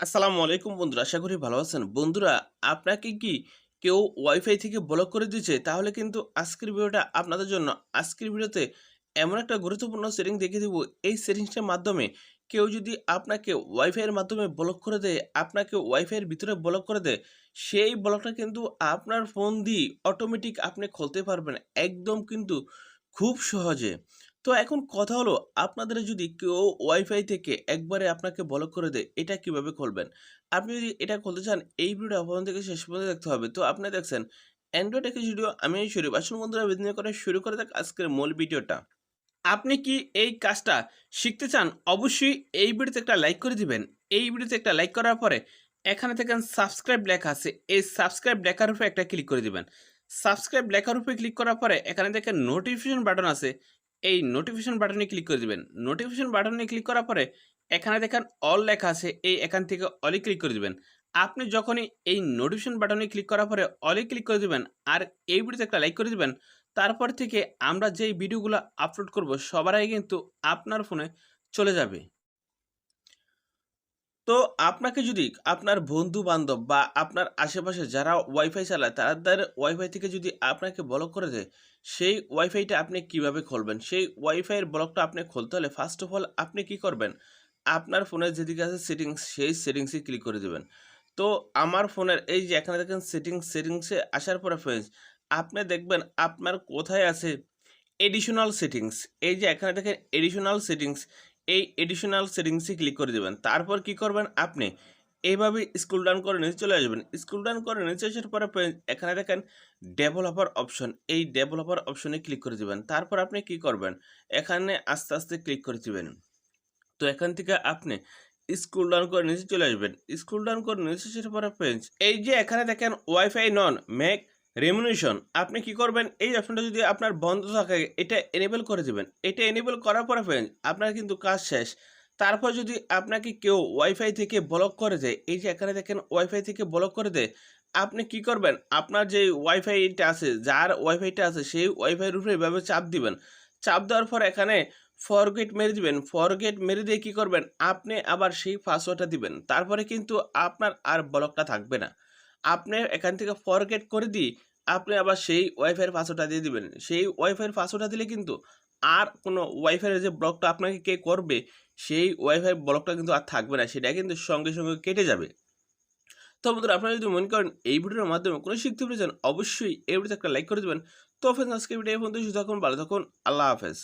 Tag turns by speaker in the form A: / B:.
A: আসসালামু আলাইকুম বন্ধুরা, আশা করি ভালো আছেন। বন্ধুরা, আপনাকে কি কেউ ওয়াইফাই থেকে ব্লক করে দিয়েছে? তাহলে কিন্তু আজকের ভিডিওটা আপনাদের জন্য, আজকের ভিডিওতে এমন একটা গুরুত্বপূর্ণ সেটিং দেখিয়ে দেবো। এই সেটিংসটার মাধ্যমে কেউ যদি আপনাকে ওয়াইফাইয়ের মাধ্যমে ব্লক করে দেয়, আপনাকে ওয়াইফাইয়ের ভিতরে ব্লক করে দেয়, সেই ব্লকটা কিন্তু আপনার ফোন দিয়ে অটোমেটিক আপনি খুলতে পারবেন। একদম কিন্তু খুব সহজে। তো এখন কথা হলো, আপনাদের যদি কেউ ওয়াইফাই থেকে একবারে আপনাকে ব্লক করে দেয়, এটা কীভাবে খুলবেন? আপনি যদি এটা খুলতে চান, এই ভিডিওটা প্রথম থেকে শেষ পর্যন্ত দেখতে হবে। তো আপনি দেখছেন অ্যান্ড্রয়েড একটি ভিডিও আমি শুরু আসুন বন্ধুরা বিদিনে করে শুরু করে দেখ আজকের মূল ভিডিওটা। আপনি কি এই কাজটা শিখতে চান? অবশ্যই এই ভিডিওতে একটা লাইক করে দিবেন। এই ভিডিওতে একটা লাইক করার পরে এখানে দেখেন সাবস্ক্রাইব লেখা আছে। এই সাবস্ক্রাইব লেখার উপরে একটা ক্লিক করে দিবেন। সাবস্ক্রাইব লেখার উপরে ক্লিক করার পরে এখানে দেখেন নোটিফিকেশন বাটন আছে। এই নোটিফিকেশন বাটনে ক্লিক করে দেবেন। নোটিফিকেশন বাটনে ক্লিক করার পরে এখানে দেখেন অল লেখা আছে, এই এখান থেকে অলে ক্লিক করে দেবেন। আপনি যখনই এই নোটিফিকেশন বাটনে ক্লিক করার পরে অলে ক্লিক করে দেবেন আর এই ভিডিওতে একটা লাইক করে দেবেন, তারপর থেকে আমরা যেই ভিডিওগুলো আপলোড করব সবার কিন্তু আপনার ফোনে চলে যাবে। তো আপনাকে যদি আপনার বন্ধু বান্ধব বা আপনার আশেপাশে যারা ওয়াইফাই চালায় তাদের ওয়াইফাই থেকে যদি আপনাকে ব্লক করে দেয়, সেই ওয়াইফাইটা আপনি কীভাবে খুলবেন? সেই ওয়াইফাইয়ের ব্লকটা আপনি খুলতে হলে ফার্স্ট অফ অল আপনি কি করবেন? আপনার ফোনের যেদিকে আছে সেটিংস সেই সেটিংসে ক্লিক করে দেবেন। তো আমার ফোনের এই যে এখানে দেখেন সেটিংস সেটিংসে আসার পরে ফ্রেন্ডস আপনি দেখবেন আপনার কোথায় আছে এডিশনাল সেটিংস এই যে এখানে দেখেন এডিশনাল সেটিংস এই এডিশনাল সেটিংসে ক্লিক করে দেবেন। তারপর কি করবেন আপনি? এইভাবে স্কুল ডাউন করে নিচে চলে আসবেন। স্কুল ডাউন করে নিচে আসার পরে এখানে দেখেন ডেভেলপার অপশন এই ডেভেলপার অপশনে ক্লিক করে দিবেন। তারপর আপনি কি করবেন? এখানে আস্তে আস্তে ক্লিক করে দিবেন। তো এখান থেকে আপনি স্কুল ডাউন করে নিচে চলে আসবেন। স্কুল ডাউন করে নিচে আসার পরে এই যে এখানে দেখেন ওয়াইফাই নন মেক রেমুনেশন আপনি কি করবেন? এই অপশনটা যদি আপনার বন্ধ থাকে, এটা এনেবল করে দেবেন। এটা এনেবল করার পরে ফ্রেন্ড আপনার কিন্তু কাজ শেষ। তারপর যদি আপনাকে কেউ ওয়াইফাই থেকে ব্লক করে দেয়, এই যে এখানে দেখেন ওয়াইফাই থেকে ব্লক করে দেয়, আপনি কি করবেন? আপনার যে ওয়াইফাইটা আছে, যার ওয়াইফাইটা আছে, সেই ওয়াইফাইয়ের উপরে এভাবে চাপ দিবেন। চাপ দেওয়ার পর এখানে ফরগেট মেরে দিবেন। ফরগেট মেরে দিয়ে কি করবেন? আপনি আবার সেই পাসওয়ার্ডটা দিবেন। তারপরে কিন্তু আপনার আর ব্লকটা থাকবে না। আপনি এখান থেকে ফরগেট করে দিয়ে আপনি আবার সেই ওয়াইফাইয়ের পাসওয়ার্ডটা দিয়ে দিবেন। সেই ওয়াইফাইয়ের পাসওয়ার্ডটা দিলে কিন্তু আর কোনো ওয়াইফাইয়ের যে ব্লকটা আপনাকে কে করবে, সেই ওয়াইফাই ব্লকটা কিন্তু আর থাকবে না, সেটা কিন্তু সঙ্গে সঙ্গে কেটে যাবে। তো বন্ধুরা, আপনারা যদি মনে করেন এই ভিডিওর মাধ্যমে কোনো শিখতে পেরেছেন অবশ্যই এই ভিডিওতে একটা লাইক করে দেবেন। তো ফ্রেন্ডস আজকে ভিডিও এই পর্যন্ত সুস্থ থাকুন, ভালো থাকুন, আল্লাহ হাফেজ।